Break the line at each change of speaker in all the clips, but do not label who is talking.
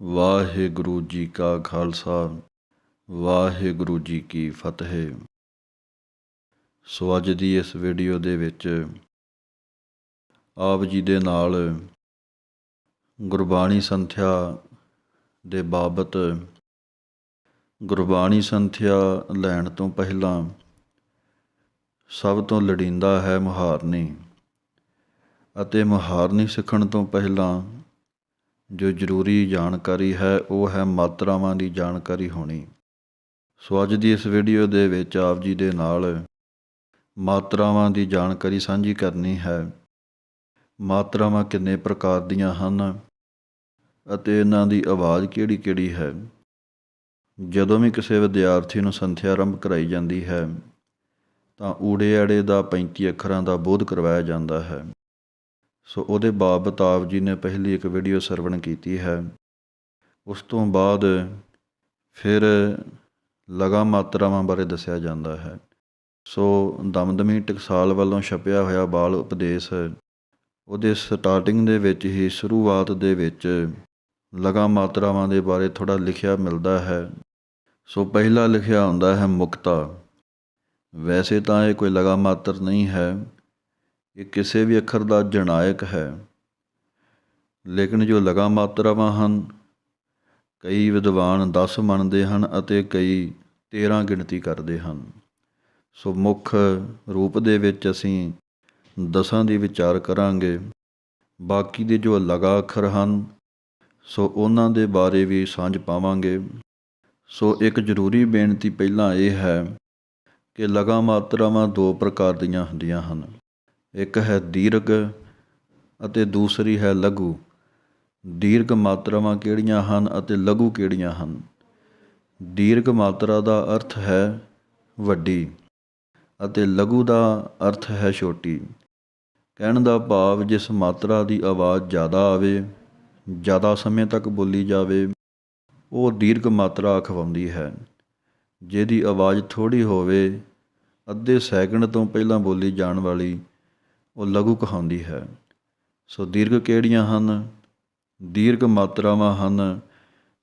ਵਾਹਿਗੁਰੂ ਜੀ ਕਾ ਖਾਲਸਾ, ਵਾਹਿਗੁਰੂ ਜੀ ਕੀ ਫਤਿਹ। ਸੋ ਅੱਜ ਦੀ ਇਸ ਵੀਡੀਓ ਦੇ ਵਿੱਚ ਆਪ ਜੀ ਦੇ ਨਾਲ ਗੁਰਬਾਣੀ ਸੰਥਿਆ ਦੇ ਬਾਬਤ ਗੁਰਬਾਣੀ ਸੰਥਿਆ ਲੈਣ ਤੋਂ ਪਹਿਲਾਂ ਸਭ ਤੋਂ ਲੜੀਂਦਾ ਹੈ ਮੁਹਾਰਨੀ ਅਤੇ ਮੁਹਾਰਨੀ ਸਿੱਖਣ ਤੋਂ ਪਹਿਲਾਂ ਜੋ ਜ਼ਰੂਰੀ ਜਾਣਕਾਰੀ ਹੈ, ਉਹ ਹੈ ਮਾਤਰਾਵਾਂ ਦੀ ਜਾਣਕਾਰੀ ਹੋਣੀ। ਸੋ ਅੱਜ ਦੀ ਇਸ ਵੀਡੀਓ ਦੇ ਵਿੱਚ ਆਪ ਜੀ ਦੇ ਨਾਲ ਮਾਤਰਾਵਾਂ ਦੀ ਜਾਣਕਾਰੀ ਸਾਂਝੀ ਕਰਨੀ ਹੈ। ਮਾਤਰਾਵਾਂ ਕਿੰਨੇ ਪ੍ਰਕਾਰ ਦੀਆਂ ਹਨ ਅਤੇ ਇਹਨਾਂ ਦੀ ਆਵਾਜ਼ ਕਿਹੜੀ-ਕਿਹੜੀ ਹੈ? ਜਦੋਂ ਵੀ ਕਿਸੇ ਵਿਦਿਆਰਥੀ ਨੂੰ ਸੰਥਿਆ ਆਰੰਭ ਕਰਾਈ ਜਾਂਦੀ ਹੈ, ਤਾਂ ਊੜੇ ਆੜੇ ਦਾ 35 ਅੱਖਰਾਂ ਦਾ ਬੋਧ ਕਰਵਾਇਆ ਜਾਂਦਾ ਹੈ। ਸੋ ਉਹਦੇ ਬਾਪ ਆਪ ਜੀ ਨੇ ਪਹਿਲੀ ਇੱਕ ਵੀਡੀਓ ਸਰਵਣ ਕੀਤੀ ਹੈ। ਉਸ ਤੋਂ ਬਾਅਦ ਫਿਰ ਲਗਾ ਮਾਤਰਾਵਾਂ ਬਾਰੇ ਦੱਸਿਆ ਜਾਂਦਾ ਹੈ। ਸੋ ਦਮਦਮੀ ਟਕਸਾਲ ਵੱਲੋਂ ਛਪਿਆ ਹੋਇਆ ਬਾਲ ਉਪਦੇਸ਼ ਉਹਦੇ ਸਟਾਰਟਿੰਗ ਦੇ ਵਿੱਚ ਹੀ ਸ਼ੁਰੂਆਤ ਦੇ ਵਿੱਚ ਲਗਾ ਮਾਤਰਾਵਾਂ ਦੇ ਬਾਰੇ ਥੋੜਾ ਲਿਖਿਆ ਮਿਲਦਾ ਹੈ। ਸੋ ਪਹਿਲਾ ਲਿਖਿਆ ਹੁੰਦਾ ਹੈ ਮੁਕਤਾ। ਵੈਸੇ ਤਾਂ ਇਹ ਕੋਈ ਲਗਾ ਮਾਤਰ ਨਹੀਂ ਹੈ। ਇਹ ਕਿਸੇ ਵੀ ਅੱਖਰ ਦਾ ਜਣਾਇਕ ਹੈ, ਲੇਕਿਨ ਜੋ ਲਗਾ ਮਾਤਰਾਵਾਂ ਹਨ, ਕਈ ਵਿਦਵਾਨ 10 ਮੰਨਦੇ ਹਨ ਅਤੇ ਕਈ 13 ਗਿਣਤੀ ਕਰਦੇ ਹਨ। ਸੋ ਮੁੱਖ ਰੂਪ ਦੇ ਵਿੱਚ ਅਸੀਂ ਦਸਾਂ ਦੀ ਵਿਚਾਰ ਕਰਾਂਗੇ। ਬਾਕੀ ਦੇ ਜੋ ਲਗਾ ਅੱਖਰ ਹਨ, ਸੋ ਉਹਨਾਂ ਦੇ ਬਾਰੇ ਵੀ ਸਾਂਝ ਪਾਵਾਂਗੇ। ਸੋ ਇੱਕ ਜ਼ਰੂਰੀ ਬੇਨਤੀ ਪਹਿਲਾਂ ਇਹ ਹੈ ਕਿ ਲਗਾ ਮਾਤਰਾਵਾਂ ਦੋ ਪ੍ਰਕਾਰ ਦੀਆਂ ਹੁੰਦੀਆਂ ਹਨ। ਇੱਕ ਹੈ ਦੀਰਘ ਅਤੇ ਦੂਸਰੀ ਹੈ ਲਘੂ। ਦੀਰਘ ਮਾਤਰਾਵਾਂ ਕਿਹੜੀਆਂ ਹਨ ਅਤੇ ਲਘੂ ਕਿਹੜੀਆਂ ਹਨ? ਦੀਰਘ ਮਾਤਰਾ ਦਾ ਅਰਥ ਹੈ ਵੱਡੀ ਅਤੇ ਲਘੂ ਦਾ ਅਰਥ ਹੈ ਛੋਟੀ। ਕਹਿਣ ਦਾ ਭਾਵ ਜਿਸ ਮਾਤਰਾ ਦੀ ਆਵਾਜ਼ ਜ਼ਿਆਦਾ ਆਵੇ, ਜ਼ਿਆਦਾ ਸਮੇਂ ਤੱਕ ਬੋਲੀ ਜਾਵੇ, ਉਹ ਦੀਰਘ ਮਾਤਰਾ ਅਖਵਾਉਂਦੀ ਹੈ। ਜਿਹਦੀ ਆਵਾਜ਼ ਥੋੜੀ ਹੋਵੇ, ਅੱਧੇ ਸੈਕਿੰਡ ਤੋਂ ਪਹਿਲਾਂ ਬੋਲੀ ਜਾਣ ਵਾਲੀ ਉਹ ਲਘੂ ਕਹਾਉਂਦੀ ਹੈ। ਸੋ ਦੀਰਘ ਕਿਹੜੀਆਂ ਹਨ? ਦੀਰਘ ਮਾਤਰਾਵਾਂ ਹਨ,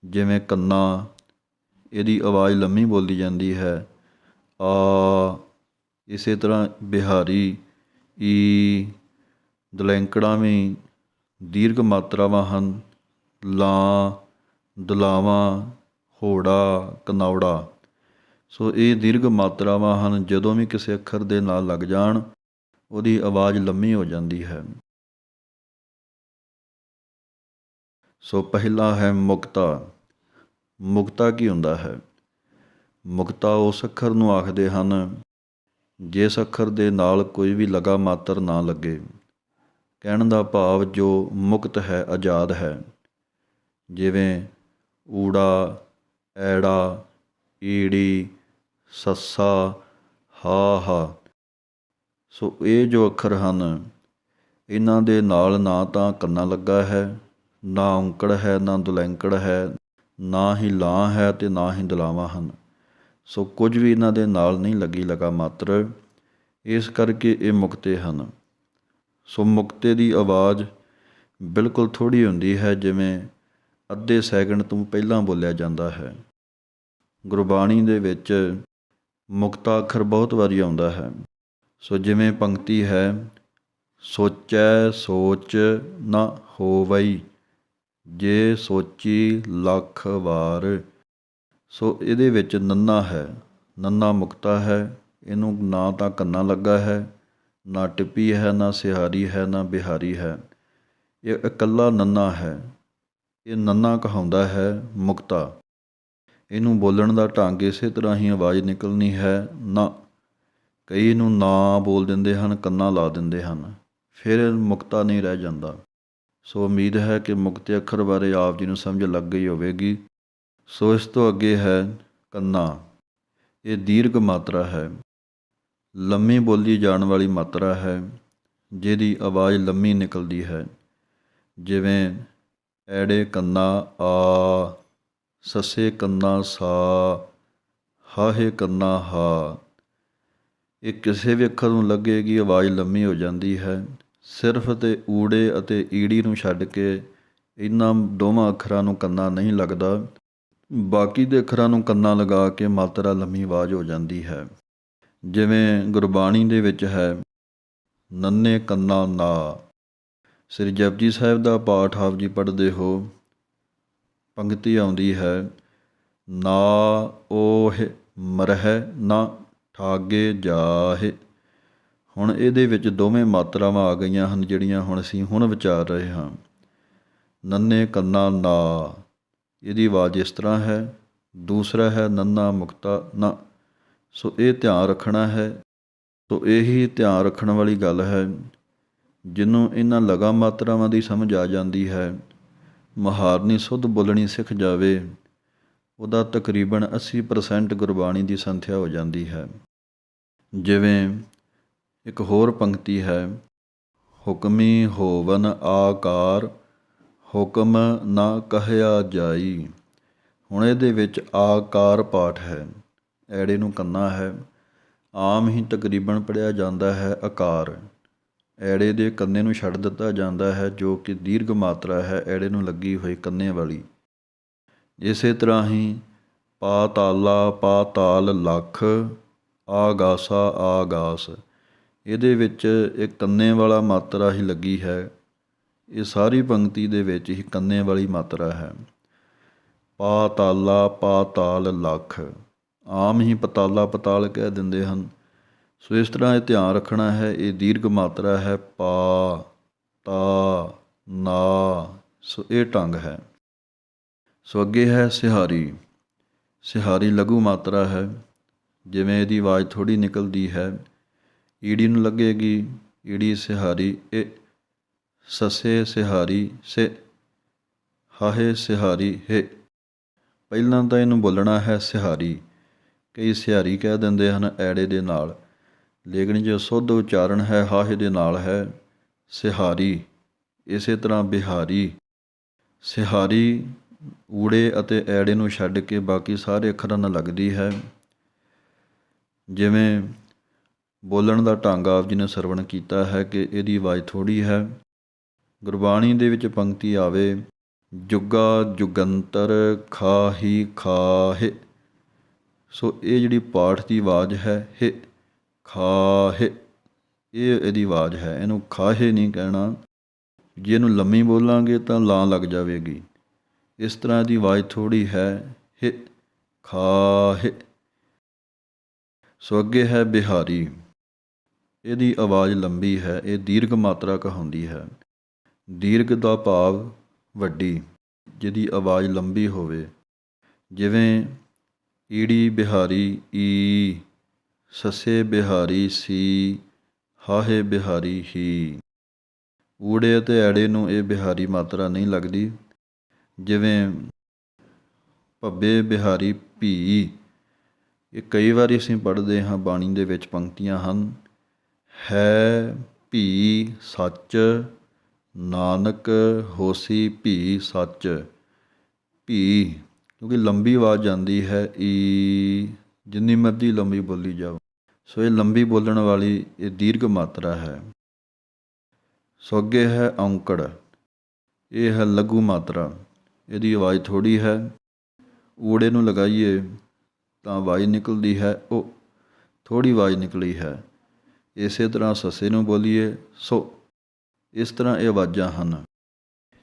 ਜਿਵੇਂ ਕੰਨਾ। ਇਹਦੀ ਆਵਾਜ਼ ਲੰਮੀ ਬੋਲੀ ਜਾਂਦੀ ਹੈ। ਆ, ਇਸੇ ਤਰ੍ਹਾਂ ਬਿਹਾਰੀ। ਈ, ਦਲੈਂਕੜਾਂ ਵੀ ਦੀਰਘ ਮਾਤਰਾਵਾਂ ਹਨ। ਲਾਂ, ਦੁਲਾਵਾਂ, ਹੋੜਾ, ਕਨੌੜਾ। ਸੋ ਇਹ ਦੀਰਘ ਮਾਤਰਾਵਾਂ ਹਨ, ਜਦੋਂ ਵੀ ਕਿਸੇ ਅੱਖਰ ਦੇ ਨਾਲ ਲੱਗ ਜਾਣ ਉਹਦੀ ਆਵਾਜ਼ ਲੰਮੀ ਹੋ ਜਾਂਦੀ ਹੈ। ਸੋ ਪਹਿਲਾ ਹੈ ਮੁਕਤਾ। ਮੁਕਤਾ ਕੀ ਹੁੰਦਾ ਹੈ? ਮੁਕਤਾ ਉਸ ਅੱਖਰ ਨੂੰ ਆਖਦੇ ਹਨ ਜਿਸ ਅੱਖਰ ਦੇ ਨਾਲ ਕੋਈ ਵੀ ਲਗਾ ਮਾਤਰ ਨਾ ਲੱਗੇ, ਕਹਿਣ ਦਾ ਭਾਵ ਜੋ ਮੁਕਤ ਹੈ, ਆਜ਼ਾਦ ਹੈ। ਜਿਵੇਂ ਊੜਾ, ਐੜਾ, ਈੜੀ, ਸੱਸਾ ਹਾ ਹਾ ਸੋ ਇਹ ਜੋ ਅੱਖਰ ਹਨ, ਇਹਨਾਂ ਦੇ ਨਾਲ ਨਾ ਤਾਂ ਕੰਨਾ ਲੱਗਾ ਹੈ, ਨਾ ਔਂਕੜ ਹੈ, ਨਾ ਦੁਲੈਂਕੜ ਹੈ, ਨਾ ਹੀ ਲਾਂ ਹੈ ਤੇ ਨਾ ਹੀ ਦਲਾਵਾਂ ਹਨ। ਸੋ ਕੁਝ ਵੀ ਇਹਨਾਂ ਦੇ ਨਾਲ ਨਹੀਂ ਲੱਗੀ ਲਗਾ ਮਾਤਰ, ਇਸ ਕਰਕੇ ਇਹ ਮੁਕਤੇ ਹਨ। ਸੋ ਮੁਕਤੇ ਦੀ ਆਵਾਜ਼ ਬਿਲਕੁਲ ਥੋੜੀ ਹੁੰਦੀ ਹੈ, ਜਿਵੇਂ ਅੱਧੇ ਸੈਕਿੰਡ ਤੋਂ ਪਹਿਲਾਂ ਬੋਲਿਆ ਜਾਂਦਾ ਹੈ। ਗੁਰਬਾਣੀ ਦੇ ਵਿੱਚ ਮੁਕਤਾ ਅੱਖਰ ਬਹੁਤ ਵਾਰੀ ਆਉਂਦਾ ਹੈ। ਸੋ ਜਿਵੇਂ ਪੰਕਤੀ ਹੈ, ਸੋਚੈ ਸੋਚ ਨਾ ਹੋਵਈ, ਜੇ ਸੋਚੀ ਲੱਖ ਵਾਰ। ਸੋ ਇਹਦੇ ਵਿੱਚ ਨੰਨਾ ਹੈ, ਨੰਨਾ ਮੁਕਤਾ ਹੈ, ਇਹਨੂੰ ਨਾ ਤਾਂ ਕੰਨਾ ਲੱਗਾ ਹੈ, ਨਾ ਟਿੱਪੀ ਹੈ, ਨਾ ਸਿਹਾਰੀ ਹੈ, ਨਾ ਬਿਹਾਰੀ ਹੈ। ਇਹ ਇਕੱਲਾ ਨੰਨਾ ਹੈ, ਇਹ ਨੰਨਾ ਕਹਾਉਂਦਾ ਹੈ ਮੁਕਤਾ। ਇਹਨੂੰ ਬੋਲਣ ਦਾ ਢੰਗ ਇਸੇ ਤਰ੍ਹਾਂ ਹੀ ਆਵਾਜ਼ ਨਿਕਲਣੀ ਹੈ, ਨਾ ਕਈ ਨੂੰ ਨਾ ਬੋਲ ਦਿੰਦੇ ਹਨ, ਕੰਨਾ ਲਾ ਦਿੰਦੇ ਹਨ। ਫਿਰ ਮੁਕਤਾ ਨਹੀਂ ਰਹਿ ਜਾਂਦਾ। ਸੋ ਉਮੀਦ ਹੈ ਕਿ ਮੁਕਤੇ ਅੱਖਰ ਬਾਰੇ ਆਪ ਜੀ ਨੂੰ ਸਮਝ ਲੱਗ ਗਈ ਹੋਵੇਗੀ। ਸੋ ਇਸ ਤੋਂ ਅੱਗੇ ਹੈ ਕੰਨਾ। ਇਹ ਦੀਰਘ ਮਾਤਰਾ ਹੈ। ਲੰਮੀ ਬੋਲੀ ਜਾਣ ਵਾਲੀ ਮਾਤਰਾ ਹੈ, ਜਿਹਦੀ ਆਵਾਜ਼ ਲੰਮੀ ਨਿਕਲਦੀ ਹੈ। ਜਿਵੇਂ, ਐੜੇ ਕੰਨਾ ਆ, ਸੱਸੇ ਕੰਨਾ ਸਾ, ਹਾਹੇ ਕੰਨਾ ਹਾ। ਇਹ ਕਿਸੇ ਵੀ ਅੱਖਰ ਨੂੰ ਲੱਗੇਗੀ ਆਵਾਜ਼ ਲੰਮੀ ਹੋ ਜਾਂਦੀ ਹੈ। ਸਿਰਫ ਤੇ ਊੜੇ ਅਤੇ ਈੜੀ ਨੂੰ ਛੱਡ ਕੇ ਇਹਨਾਂ ਦੋਵਾਂ ਅੱਖਰਾਂ ਨੂੰ ਕੰਨਾ ਨਹੀਂ ਲੱਗਦਾ। ਬਾਕੀ ਦੇ ਅੱਖਰਾਂ ਨੂੰ ਕੰਨਾ ਲਗਾ ਕੇ ਮਾਤਰਾ ਲੰਮੀ ਆਵਾਜ਼ ਹੋ ਜਾਂਦੀ ਹੈ। ਜਿਵੇਂ ਗੁਰਬਾਣੀ ਦੇ ਵਿੱਚ ਹੈ, ਨੰਨੇ ਕੰਨਾ ਨਾ। ਸ੍ਰੀ ਜਪਜੀ ਸਾਹਿਬ ਦਾ ਪਾਠ ਆਪ ਜੀ ਪੜ੍ਹਦੇ ਹੋ। ਪੰਕਤੀ ਆਉਂਦੀ ਹੈ, ਨਾ ਓਹ ਮਰਹਿ ਨਾ ਠਾਗੇ ਜਾਹੇ। ਹੁਣ ਇਹਦੇ ਵਿੱਚ ਦੋਵੇਂ ਮਾਤਰਾਵਾਂ ਆ ਗਈਆਂ ਹਨ, ਜਿਹੜੀਆਂ ਹੁਣ ਅਸੀਂ ਹੁਣ ਵਿਚਾਰ ਰਹੇ ਹਾਂ। ਨੰਨੇ ਕੰਨਾ ਨਾ। ਇਹਦੀ ਆਵਾਜ਼ ਇਸ ਤਰ੍ਹਾਂ ਹੈ, ਦੂਸਰਾ ਹੈ, ਨੰਨਾ ਮੁਕਤਾ ਨਾ। ਸੋ ਇਹ ਧਿਆਨ ਰੱਖਣਾ ਹੈ। ਸੋ ਇਹੀ ਧਿਆਨ ਰੱਖਣ ਵਾਲੀ ਗੱਲ ਹੈ, ਜਿਹਨੂੰ ਇਹਨਾਂ ਲਗਾ ਮਾਤਰਾਵਾਂ ਦੀ ਸਮਝ ਆ ਜਾਂਦੀ ਹੈ। ਮਹਾਰਨੀ ਸੁੱਧ ਬੋਲਣੀ ਸਿੱਖ ਜਾਵੇ, ਉਹਦਾ ਤਕਰੀਬਨ 80% ਗੁਰਬਾਣੀ ਦੀ ਸੰਥਿਆ ਹੋ ਜਾਂਦੀ ਹੈ। ਜਿਵੇਂ ਇੱਕ ਹੋਰ ਪੰਕਤੀ ਹੈ, ਹੁਕਮੀ ਹੋਵਨ ਆਕਾਰ, ਹੁਕਮ ਨਾ ਕਹਿਆ ਜਾਈ। ਹੁਣ ਇਹਦੇ ਵਿੱਚ ਆਕਾਰ ਪਾਠ ਹੈ। ਐੜੇ ਨੂੰ ਕੰਨਾ ਹੈ। ਆਮ ਹੀ ਤਕਰੀਬਨ ਪੜਿਆ ਜਾਂਦਾ ਹੈ ਆਕਾਰ। ਐੜੇ ਦੇ ਕੰਨੇ ਨੂੰ ਛੱਡ ਦਿੱਤਾ ਜਾਂਦਾ ਹੈ, ਜੋ ਕਿ ਦੀਰਘ ਮਾਤਰਾ ਹੈ ਐੜੇ ਨੂੰ ਲੱਗੀ ਹੋਈ ਕੰਨੇ ਵਾਲੀ। ਇਸੇ ਤਰ੍ਹਾਂ ਹੀ ਪਾਤਾਲਾ ਪਾਤਾਲ ਲੱਖ ਆਗਾਸਾ, ਆਗਾਸ। ਇਹਦੇ ਵਿੱਚ ਇਹ ਕੰਨੇ ਵਾਲਾ ਮਾਤਰਾ ਹੀ ਲੱਗੀ ਹੈ। ਇਹ ਸਾਰੀ ਪੰਕਤੀ ਦੇ ਵਿੱਚ ਹੀ ਕੰਨੇ ਵਾਲੀ ਮਾਤਰਾ ਹੈ। ਪਾਤਾਲਾ ਪਾਤਾਲ ਲੱਖ। ਆਮ ਹੀ ਪਤਾਲਾ ਪਤਾਲ ਕਹਿ ਦਿੰਦੇ ਹਨ। ਸੋ ਇਸ ਤਰ੍ਹਾਂ ਇਹ ਧਿਆਨ ਰੱਖਣਾ ਹੈ, ਇਹ ਦੀਰਘ ਮਾਤਰਾ ਹੈ। ਪਾ, ਤਾ, ਨਾ। ਸੋ ਇਹ ਢੰਗ ਹੈ। ਸੋ ਅੱਗੇ ਹੈ ਸਿਹਾਰੀ। ਸਿਹਾਰੀ ਲਘੂ ਮਾਤਰਾ ਹੈ। ਜਿਵੇਂ ਇਹਦੀ ਆਵਾਜ਼ ਥੋੜ੍ਹੀ ਨਿਕਲਦੀ ਹੈ, ਈੜੀ ਨੂੰ ਲੱਗੇਗੀ, ਈੜੀ ਸਿਹਾਰੀ ਏ ਸਸੇ ਸਿਹਾਰੀ, ਸੇ ਹਾਹੇ ਸਿਹਾਰੀ, ਹੈ। ਪਹਿਲਾਂ ਤਾਂ ਇਹਨੂੰ ਬੋਲਣਾ ਹੈ ਸਿਹਾਰੀ। ਕਈ ਸਿਹਾਰੀ ਕਹਿ ਦਿੰਦੇ ਹਨ ਐੜੇ ਦੇ ਨਾਲ। ਲੇਕਿਨ ਜੋ ਸੁੱਧ ਉਚਾਰਨ ਹੈ, ਹਾਹੇ ਦੇ ਨਾਲ ਹੈ, ਸਿਹਾਰੀ। ਇਸੇ ਤਰ੍ਹਾਂ ਬਿਹਾਰੀ। ਸਿਹਾਰੀ ਊੜੇ ਅਤੇ ਐੜੇ ਨੂੰ ਛੱਡ ਕੇ ਬਾਕੀ ਸਾਰੇ ਅੱਖਰਾਂ ਨਾਲ ਲੱਗਦੀ ਹੈ। ਜਿਵੇਂ ਬੋਲਣ ਦਾ ਢੰਗ ਆਪ ਜੀ ਨੇ ਸਰਵਣ ਕੀਤਾ ਹੈ ਕਿ ਇਹਦੀ ਆਵਾਜ਼ ਥੋੜ੍ਹੀ ਹੈ। ਗੁਰਬਾਣੀ ਦੇ ਵਿੱਚ ਪੰਕਤੀ ਆਵੇ, ਜੁਗਾ ਜੁਗੰਤਰ ਖਾਹੀ ਖਾਹੇ। ਸੋ ਇਹ ਜਿਹੜੀ ਪਾਠ ਦੀ ਆਵਾਜ਼ ਹੈ, ਹਿ ਖਾਹੇ, ਇਹ ਇਹਦੀ ਆਵਾਜ਼ ਹੈ। ਇਹਨੂੰ ਖਾਹੇ ਨਹੀਂ ਕਹਿਣਾ। ਜੇ ਇਹਨੂੰ ਲੰਮੀ ਬੋਲਾਂਗੇ ਤਾਂ ਲਾਂ ਲੱਗ ਜਾਵੇਗੀ। ਇਸ ਤਰ੍ਹਾਂ ਦੀ ਆਵਾਜ਼ ਥੋੜੀ ਹੈ, ਹਿ ਖਾਹੇ। ਸੋ ਅੱਗੇ ਹੈ ਬਿਹਾਰੀ। ਇਹਦੀ ਆਵਾਜ਼ ਲੰਬੀ ਹੈ, ਇਹ ਦੀਰਘ ਮਾਤਰਾ ਕਹਾਉਂਦੀ ਹੈ। ਦੀਰਘ ਦਾ ਭਾਵ ਵੱਡੀ, ਜਿਹਦੀ ਆਵਾਜ਼ ਲੰਬੀ ਹੋਵੇ। ਜਿਵੇਂ, ਈੜੀ ਬਿਹਾਰੀ, ਈ, ਸਸੇ ਬਿਹਾਰੀ, ਸੀ, ਹਾਹੇ ਬਿਹਾਰੀ, ਹੀ। ਊੜੇ ਅਤੇ ਐੜੇ ਨੂੰ ਇਹ ਬਿਹਾਰੀ ਮਾਤਰਾ ਨਹੀਂ ਲੱਗਦੀ। ਜਿਵੇਂ, ਭੱਬੇ ਬਿਹਾਰੀ, ਭੀ। ਇਹ ਕਈ ਵਾਰੀ ਅਸੀਂ ਪੜ੍ਹਦੇ ਹਾਂ, ਬਾਣੀ ਦੇ ਵਿੱਚ ਪੰਕਤੀਆਂ ਹਨ, ਹੈ, ਭੀ, ਸੱਚ, ਨਾਨਕ, ਹੋਸੀ, ਭੀ, ਸੱਚ, ਭੀ, ਕਿਉਂਕਿ ਲੰਬੀ ਆਵਾਜ਼ ਜਾਂਦੀ ਹੈ, ਈ, ਜਿੰਨੀ ਮਰਜ਼ੀ ਲੰਬੀ ਬੋਲੀ ਜਾਓ। ਸੋ ਇਹ ਲੰਬੀ ਬੋਲਣ ਵਾਲੀ ਇਹ ਦੀਰਘ ਮਾਤਰਾ ਹੈ। ਸੋ ਅੱਗੇ ਹੈ ਔਂਕੜ, ਇਹ ਹੈ ਲਘੂ ਮਾਤਰਾ, ਇਹਦੀ ਆਵਾਜ਼ ਥੋੜੀ ਹੈ। ਊੜੇ ਨੂੰ ਲਗਾਈਏ। ਤਾਂ ਆਵਾਜ਼ ਨਿਕਲਦੀ ਹੈ ਉਹ ਥੋੜੀ ਆਵਾਜ਼ ਨਿਕਲੀ ਹੈ। ਇਸੇ ਤਰ੍ਹਾਂ ਸੱਸੇ ਨੂੰ ਬੋਲੀਏ, ਸੋ, ਇਸ ਤਰ੍ਹਾਂ ਇਹ ਆਵਾਜ਼ਾਂ ਹਨ।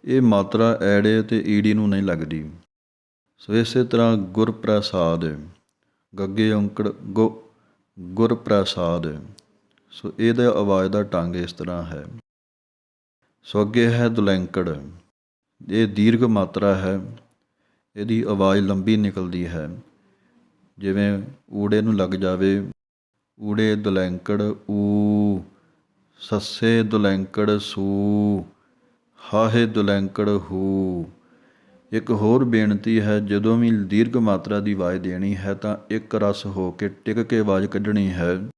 ਇਹ ਮਾਤਰਾ ਐੜੇ ਤੇ ਈੜੀ ਨੂੰ ਨਹੀਂ ਲੱਗਦੀ। ਸੋ ਇਸੇ ਤਰ੍ਹਾਂ ਗੁਰਪ੍ਰਸਾਦ, ਗੱਗੇ ਔਂਕੜ, ਗੁ, ਗੁਰਪ੍ਰਸਾਦ। ਸੋ ਇਹਦਾ ਆਵਾਜ਼ ਦਾ ਢੰਗ ਇਸ ਤਰ੍ਹਾਂ ਹੈ। ਸੋ ਅੱਗੇ ਹੈ ਦੁਲੈਂਕੜ। ਇਹ ਦੀਰਘ ਮਾਤਰਾ ਹੈ। ਇਹਦੀ ਆਵਾਜ਼ ਲੰਬੀ ਨਿਕਲਦੀ ਹੈ। ਜਿਵੇਂ ਊੜੇ ਨੂੰ ਲੱਗ ਜਾਵੇ, ਊੜੇ ਦੁਲੈਂਕੜ, ਊ, ਸੱਸੇ ਦੁਲੈਂਕੜ, ਸੂ, ਹਾਹੇ ਦੁਲੈਂਕੜ, ਹੂ। ਇੱਕ ਹੋਰ ਬੇਨਤੀ ਹੈ, ਜਦੋਂ ਵੀ ਦੀਰਘ ਮਾਤਰਾ ਦੀ ਆਵਾਜ਼ ਦੇਣੀ ਹੈ, ਤਾਂ ਇੱਕ ਰਸ ਹੋ ਕੇ ਟਿਕ ਕੇ ਆਵਾਜ਼ ਕੱਢਣੀ ਹੈ।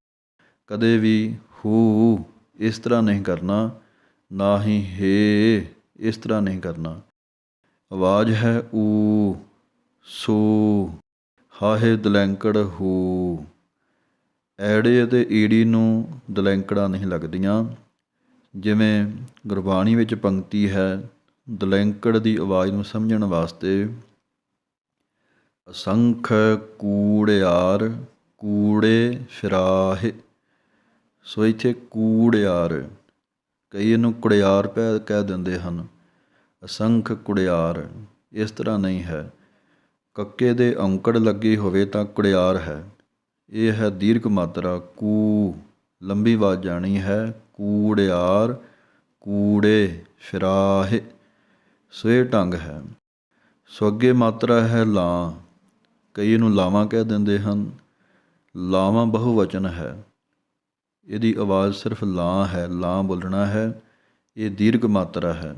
ਕਦੇ ਵੀ ਹੂ ਇਸ ਤਰ੍ਹਾਂ ਨਹੀਂ ਕਰਨਾ, ਨਾ ਹੀ ਹੇ ਇਸ ਤਰ੍ਹਾਂ ਨਹੀਂ ਕਰਨਾ। ਆਵਾਜ਼ ਹੈ ਊ, ਸੂ ਹਾਹੇ ਦਲੈਂਕੜ ਹੋ। ਐੜੇ ਅਤੇ ਈੜੀ ਨੂੰ ਦਲੈਂਕੜਾਂ ਨਹੀਂ ਲੱਗਦੀਆਂ। ਜਿਵੇਂ ਗੁਰਬਾਣੀ ਵਿੱਚ ਪੰਕਤੀ ਹੈ, ਦਲੈਂਕੜ ਦੀ ਆਵਾਜ਼ ਨੂੰ ਸਮਝਣ ਵਾਸਤੇ। ਅਸੰਖ ਕੂੜਿਆਰ, ਕੂੜੇ ਫਿਰਾਹੇ। ਸੋ ਇੱਥੇ ਕੂੜਿਆਰ, ਕਈ ਇਹਨੂੰ ਕੁੜਿਆਰ ਪੈ ਕਹਿ ਦਿੰਦੇ ਹਨ। ਅਸੰਖ ਕੁੜਿਆਰ, ਇਸ ਤਰ੍ਹਾਂ ਨਹੀਂ ਹੈ। ਕੱਕੇ ਦੇ ਔਂਕੜ ਲੱਗੀ ਹੋਵੇ ਤਾਂ ਕੁੜਿਆਰ ਹੈ। ਇਹ ਹੈ ਦੀਰਘ ਮਾਤਰਾ। ਕੂ, ਲੰਬੀ ਆਵਾਜ਼ ਜਾਣੀ ਹੈ। ਕੂੜਿਆਰ, ਕੂੜੇ, ਫਿਰਾਹੇ, ਸਵੇ ਢੰਗ ਹੈ। ਸੋ ਅੱਗੇ ਮਾਤਰਾ ਹੈ ਲਾਂ। ਕਈ ਇਹਨੂੰ ਲਾਵਾਂ ਕਹਿ ਦਿੰਦੇ ਹਨ। ਲਾਵਾਂ ਬਹੁਵਚਨ ਹੈ। ਇਹਦੀ ਆਵਾਜ਼ ਸਿਰਫ ਲਾਂ ਹੈ। ਲਾਂ ਬੋਲਣਾ ਹੈ। ਇਹ ਦੀਰਘ ਮਾਤਰਾ ਹੈ।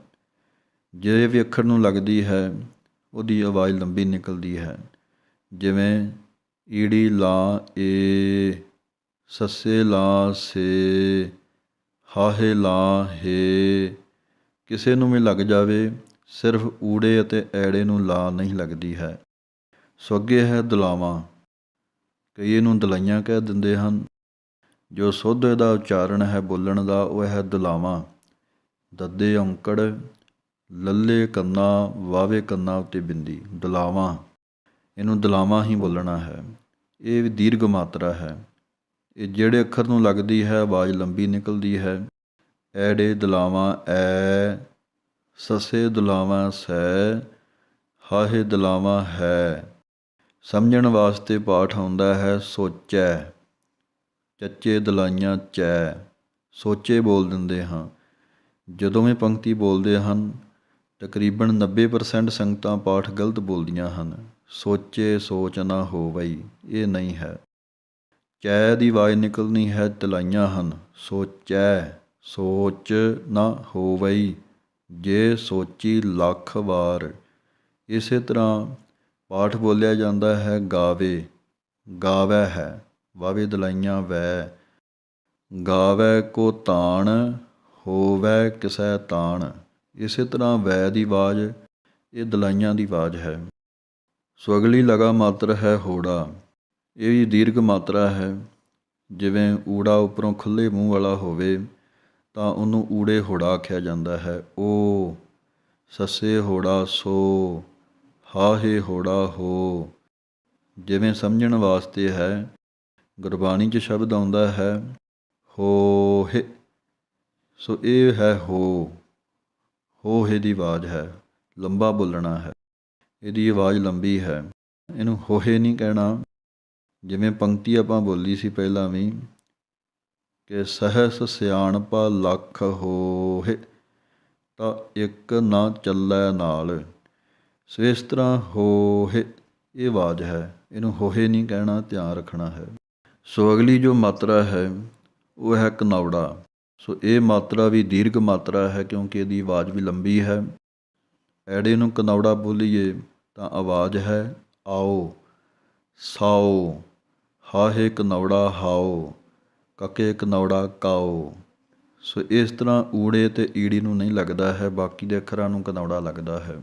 ਜੇ ਵੀ ਅੱਖਰ ਨੂੰ ਲੱਗਦੀ ਹੈ ਉਹਦੀ ਆਵਾਜ਼ ਲੰਬੀ ਨਿਕਲਦੀ ਹੈ। ਜਿਵੇਂ, ਈੜੀ ਲਾ ਏ, ਸੱਸੇ ਲਾ ਸੇ, ਹਾਹੇ ਲਾ ਹੇ। ਕਿਸੇ ਨੂੰ ਵੀ ਲੱਗ ਜਾਵੇ, ਸਿਰਫ ਊੜੇ ਅਤੇ ਐੜੇ ਨੂੰ ਲਾ ਨਹੀਂ ਲੱਗਦੀ ਹੈ। ਸੋ ਅੱਗੇ ਹੈ ਦਲਾਵਾਂ। ਕਈ ਇਹਨੂੰ ਦਲਾਈਆਂ ਕਹਿ ਦਿੰਦੇ ਹਨ। ਜੋ ਸੁੱਧ ਦਾ ਉਚਾਰਨ ਹੈ ਬੋਲਣ ਦਾ, ਉਹ ਹੈ ਦਲਾਵਾਂ। ਦੱਦੇ ਔਂਕੜ ਲੱਲੇ ਕੰਨਾ ਵਾਵੇ ਕੰਨਾ ਉੱਤੇ ਬਿੰਦੀ ਦਲਾਵਾਂ ਇਹਨੂੰ ਦਲਾਵਾਂ ਹੀ ਬੋਲਣਾ ਹੈ। ਇਹ ਵੀ ਦੀਰਘ ਮਾਤਰਾ ਹੈ। ਇਹ ਜਿਹੜੇ ਅੱਖਰ ਨੂੰ ਲੱਗਦੀ ਹੈ, ਆਵਾਜ਼ ਲੰਬੀ ਨਿਕਲਦੀ ਹੈ। ਐੜੇ ਦਲਾਵਾਂ ਐ, ਸਸੇ ਦਲਾਵਾਂ ਸੈ, ਹਾਹੇ ਦਲਾਵਾਂ ਹੈ। ਸਮਝਣ ਵਾਸਤੇ ਪਾਠ ਆਉਂਦਾ ਹੈ, ਸੋਚੈ। ਚੱਚੇ ਦਲਾਈਆਂ, ਚੈ। ਸੋਚੇ ਬੋਲ ਦਿੰਦੇ ਹਾਂ। ਜਦੋਂ ਵੀ ਪੰਕਤੀ ਬੋਲਦੇ ਹਨ ਤਕਰੀਬਨ 90% ਸੰਗਤਾਂ ਪਾਠ ਗਲਤ ਬੋਲਦੀਆਂ ਹਨ। ਸੋਚੇ ਸੋਚ ਨਾ ਹੋਵਈ, ਇਹ ਨਹੀਂ ਹੈ। ਚੈ ਦੀ ਆਵਾਜ਼ ਨਿਕਲਣੀ ਹੈ, ਤਲਾਈਆਂ ਹਨ। ਸੋਚੈ, ਸੋਚ ਨਾ ਹੋਵਈ। ਜੇ ਸੋਚੀ ਲੱਖ ਵਾਰ, ਇਸੇ ਤਰ੍ਹਾਂ ਪਾਠ ਬੋਲਿਆ ਜਾਂਦਾ ਹੈ, ਗਾਵੇ। ਗਾਵੈ ਹੈ, ਵਾਵੇ ਦਲਾਈਆਂ ਵੈ। ਗਾਵੈ ਕੋ ਤਾਣ, ਹੋਵੈ ਕਿਸੈ ਤਾਣ। ਇਸੇ ਤਰ੍ਹਾਂ ਵੈ ਦੀ ਆਵਾਜ਼, ਇਹ ਦਲਾਈਆਂ ਦੀ ਆਵਾਜ਼ ਹੈ। ਸੋ ਅਗਲੀ ਲਗਾ ਮਾਤਰ ਹੈ ਹੋੜਾ, ਇਹ ਵੀ ਦੀਰਘ ਮਾਤਰਾ ਹੈ। ਜਿਵੇਂ ਊੜਾ ਉੱਪਰੋਂ ਖੁੱਲੇ ਮੂੰਹ ਵਾਲਾ ਹੋਵੇ, ਤਾਂ ਉਹਨੂੰ ਊੜੇ ਹੋੜਾ ਆਖਿਆ ਜਾਂਦਾ ਹੈ। ਓ, ਸੱਸੇ ਹੋੜਾ ਸੋ, ਹਾਹੇ ਹੋੜਾ ਹੋ। ਜਿਵੇਂ ਸਮਝਣ ਵਾਸਤੇ ਹੈ, ਗੁਰਬਾਣੀ 'ਚ ਸ਼ਬਦ ਆਉਂਦਾ ਹੈ ਹੋ ਹੇ ਸੋ ਇਹ ਹੈ ਹੋ। ਹੋ ਇਹਦੀ ਆਵਾਜ਼ ਹੈ, ਲੰਬਾ ਬੋਲਣਾ ਹੈ। ਇਹਦੀ ਆਵਾਜ਼ ਲੰਬੀ ਹੈ। ਇਹਨੂੰ ਹੋਹੇ ਨਹੀਂ ਕਹਿਣਾ। ਜਿਵੇਂ ਪੰਕਤੀ ਆਪਾਂ ਬੋਲੀ ਸੀ ਪਹਿਲਾਂ ਵੀ, ਕਿ ਸਹਸ ਸਿਆਣਪਾ ਲੱਖ ਹੋਹੇ, ਤਾਂ ਇੱਕ ਨਾ ਚੱਲੈ ਨਾਲ। ਸੋ ਇਸ ਤਰ੍ਹਾਂ ਹੋਹੇ, ਇਹ ਆਵਾਜ਼ ਹੈ। ਇਹਨੂੰ ਹੋਹੇ ਨਹੀਂ ਕਹਿਣਾ, ਧਿਆਨ ਰੱਖਣਾ ਹੈ। ਸੋ ਅਗਲੀ ਜੋ ਮਾਤਰਾ ਹੈ, ਉਹ ਹੈ ਕਨੌੜਾ। ਸੋ ਇਹ ਮਾਤਰਾ ਵੀ ਦੀਰਘ ਮਾਤਰਾ ਹੈ ਕਿਉਂਕਿ ਇਹਦੀ ਆਵਾਜ਼ ਵੀ ਲੰਬੀ ਹੈ। ਐੜੇ ਨੂੰ ਕਨੌੜਾ ਬੋਲੀਏ ਤਾਂ ਆਵਾਜ਼ ਹੈ, ਆਓ, ਸਾਓ, ਹਾਹੇ ਕਨੌੜਾ ਹਾਓ, ਕਕੇ ਕਨੌੜਾ ਕਾਓ। ਸੋ ਇਸ ਤਰ੍ਹਾਂ ਊੜੇ ਤੇ ਈੜੀ ਨੂੰ ਨਹੀਂ ਲੱਗਦਾ ਹੈ, ਬਾਕੀ ਦੇ ਅੱਖਰਾਂ ਨੂੰ ਕਨੌੜਾ ਲੱਗਦਾ ਹੈ।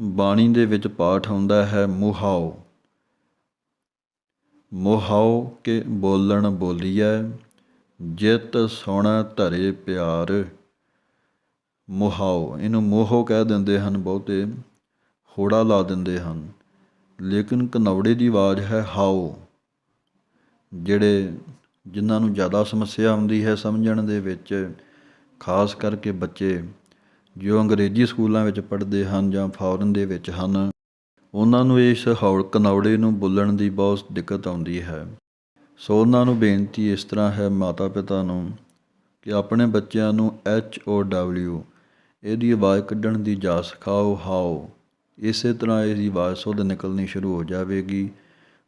ਬਾਣੀ ਦੇ ਵਿੱਚ ਪਾਠ ਹੁੰਦਾ ਹੈ, ਮੁਹਾਓ। ਮੁਹਾਓ ਕੇ ਬੋਲਣ ਬੋਲੀਐ ਜਿਤ ਸੁਣ ਧਰੇ ਪਿਆਰ। ਮੁਹਾਓ। ਇਹਨੂੰ ਮੋਹੋ ਕਹਿ ਦਿੰਦੇ ਹਨ ਬਹੁਤੇ, ਹੋੜਾ ਲਾ ਦਿੰਦੇ ਹਨ। ਲੇਕਿਨ ਕਨੌੜੇ ਦੀ ਆਵਾਜ਼ ਹੈ ਹਾਓ। ਜਿਹੜੇ ਜਿਨ੍ਹਾਂ ਨੂੰ ਜ਼ਿਆਦਾ ਸਮੱਸਿਆ ਆਉਂਦੀ ਹੈ ਸਮਝਣ ਦੇ ਵਿੱਚ, ਖਾਸ ਕਰਕੇ ਬੱਚੇ, ਜੋ ਅੰਗਰੇਜ਼ੀ ਸਕੂਲਾਂ ਵਿੱਚ ਪੜ੍ਹਦੇ ਹਨ ਜਾਂ ਫੋਰਨ ਦੇ ਵਿੱਚ ਹਨ, ਉਹਨਾਂ ਨੂੰ ਇਸ ਹੌਲ ਕਨੌੜੇ ਨੂੰ ਬੋਲਣ ਦੀ ਬਹੁਤ ਦਿੱਕਤ ਆਉਂਦੀ ਹੈ। ਸੋ ਉਹਨਾਂ ਨੂੰ ਬੇਨਤੀ ਇਸ ਤਰ੍ਹਾਂ ਹੈ ਮਾਤਾ ਪਿਤਾ ਨੂੰ ਕਿ ਆਪਣੇ ਬੱਚਿਆਂ ਨੂੰ ਐਚ ਓ ਡਬਲਿਊ ਇਹਦੀ ਆਵਾਜ਼ ਕੱਢਣ ਦੀ ਜਾਚ ਸਿਖਾਓ ਹਾਓ। ਇਸੇ ਤਰ੍ਹਾਂ ਇਹਦੀ ਆਵਾਜ਼ ਸੁੱਧ ਨਿਕਲਣੀ ਸ਼ੁਰੂ ਹੋ ਜਾਵੇਗੀ।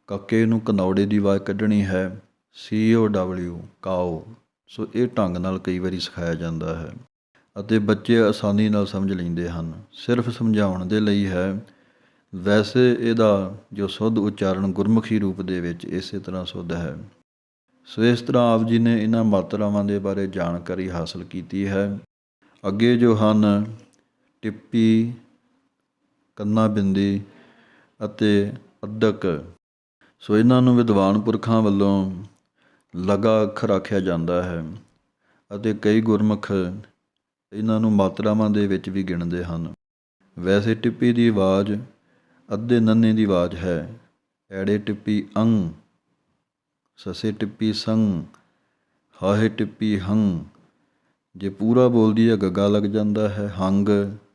ਕੱਕੇ ਨੂੰ ਕਨੌੜੇ ਦੀ ਆਵਾਜ਼ ਕੱਢਣੀ ਹੈ, ਸੀ ਓ ਡਬਲਿਊ, ਕਾਓ। ਸੋ ਇਹ ਢੰਗ ਨਾਲ ਕਈ ਵਾਰੀ ਸਿਖਾਇਆ ਜਾਂਦਾ ਹੈ ਅਤੇ ਬੱਚੇ ਆਸਾਨੀ ਨਾਲ ਸਮਝ ਲੈਂਦੇ ਹਨ। ਸਿਰਫ ਸਮਝਾਉਣ ਦੇ ਲਈ ਹੈ ਵੈਸੇ ਇਹਦਾ ਜੋ ਸੁੱਧ ਉਚਾਰਨ ਗੁਰਮੁਖੀ ਰੂਪ ਦੇ ਵਿੱਚ ਇਸੇ ਤਰ੍ਹਾਂ ਸੁੱਧ ਹੈ। ਸੋ ਇਸ ਤਰ੍ਹਾਂ ਆਪ ਜੀ ਨੇ ਇਹਨਾਂ ਮਾਤਰਾਵਾਂ ਦੇ ਬਾਰੇ ਜਾਣਕਾਰੀ ਹਾਸਲ ਕੀਤੀ ਹੈ। ਅੱਗੇ ਜੋ ਹਨ, ਟਿੱਪੀ, ਕੰਨਾ ਬਿੰਦੀ ਅਤੇ ਅੱਧਕ। ਸੋ ਇਹਨਾਂ ਨੂੰ ਵਿਦਵਾਨ ਪੁਰਖਾਂ ਵੱਲੋਂ ਲਗਾ ਅੱਖਰ ਆਖਿਆ ਜਾਂਦਾ ਹੈ ਅਤੇ ਕਈ ਗੁਰਮੁਖ ਇਹਨਾਂ ਨੂੰ ਮਾਤਰਾਵਾਂ ਦੇ ਵਿੱਚ ਵੀ ਗਿਣਦੇ ਹਨ। ਵੈਸੇ ਟਿੱਪੀ ਦੀ ਆਵਾਜ਼ ਅੱਧੇ ਨੰਨੇ ਦੀ ਆਵਾਜ਼ ਹੈ। ਐੜੇ ਟਿੱਪੀ ਅੰਗ, ਸਸੇ ਟਿੱਪੀ ਸੰਗ, ਹਾਹੇ ਟਿੱਪੀ ਹੰਗ। ਜੇ ਪੂਰਾ ਬੋਲਦੀ ਹੈ, ਗੱਗਾ ਲੱਗ ਜਾਂਦਾ ਹੈ। ਹੰਗ,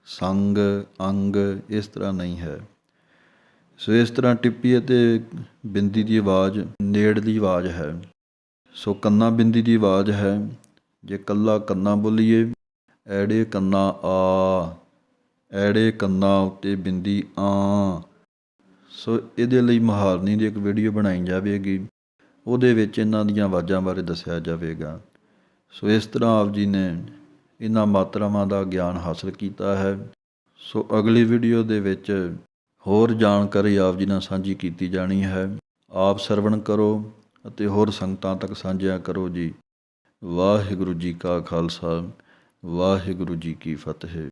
ਸੰਗ, ਅੰਗ ਇਸ ਤਰ੍ਹਾਂ ਨਹੀਂ ਹੈ। ਸੋ ਇਸ ਤਰ੍ਹਾਂ ਟਿੱਪੀ ਅਤੇ ਬਿੰਦੀ ਦੀ ਆਵਾਜ਼, ਨੇੜ ਦੀ ਆਵਾਜ਼ ਹੈ। ਸੋ ਕੰਨਾ ਬਿੰਦੀ ਦੀ ਆਵਾਜ਼ ਹੈ। ਜੇ ਕੱਲਾ ਕੰਨਾ ਬੋਲੀਏ, ਐੜੇ ਕੰਨਾ ਆ। ਐੜੇ ਕੰਨਾਂ ਉੱਤੇ ਬਿੰਦੀ, ਆ। ਸੋ ਇਹਦੇ ਲਈ ਮਹਾਰਨੀ ਦੀ ਇੱਕ ਵੀਡੀਓ ਬਣਾਈ ਜਾਵੇਗੀ। ਉਹਦੇ ਵਿੱਚ ਇਹਨਾਂ ਦੀਆਂ ਆਵਾਜ਼ਾਂ ਬਾਰੇ ਦੱਸਿਆ ਜਾਵੇਗਾ। ਸੋ ਇਸ ਤਰ੍ਹਾਂ ਆਪ ਜੀ ਨੇ ਇਹਨਾਂ ਮਾਤਰਾਵਾਂ ਦਾ ਗਿਆਨ ਹਾਸਲ ਕੀਤਾ ਹੈ। ਸੋ ਅਗਲੀ ਵੀਡੀਓ ਦੇ ਵਿੱਚ ਹੋਰ ਜਾਣਕਾਰੀ ਆਪ ਜੀ ਨਾਲ ਸਾਂਝੀ ਕੀਤੀ ਜਾਣੀ ਹੈ। ਆਪ ਸਰਵਣ ਕਰੋ ਅਤੇ ਹੋਰ ਸੰਗਤਾਂ ਤੱਕ ਸਾਂਝਿਆ ਕਰੋ ਜੀ। ਵਾਹਿਗੁਰੂ ਜੀ ਕਾ ਖਾਲਸਾ, ਵਾਹਿਗੁਰੂ ਜੀ ਕੀ ਫਤਿਹ।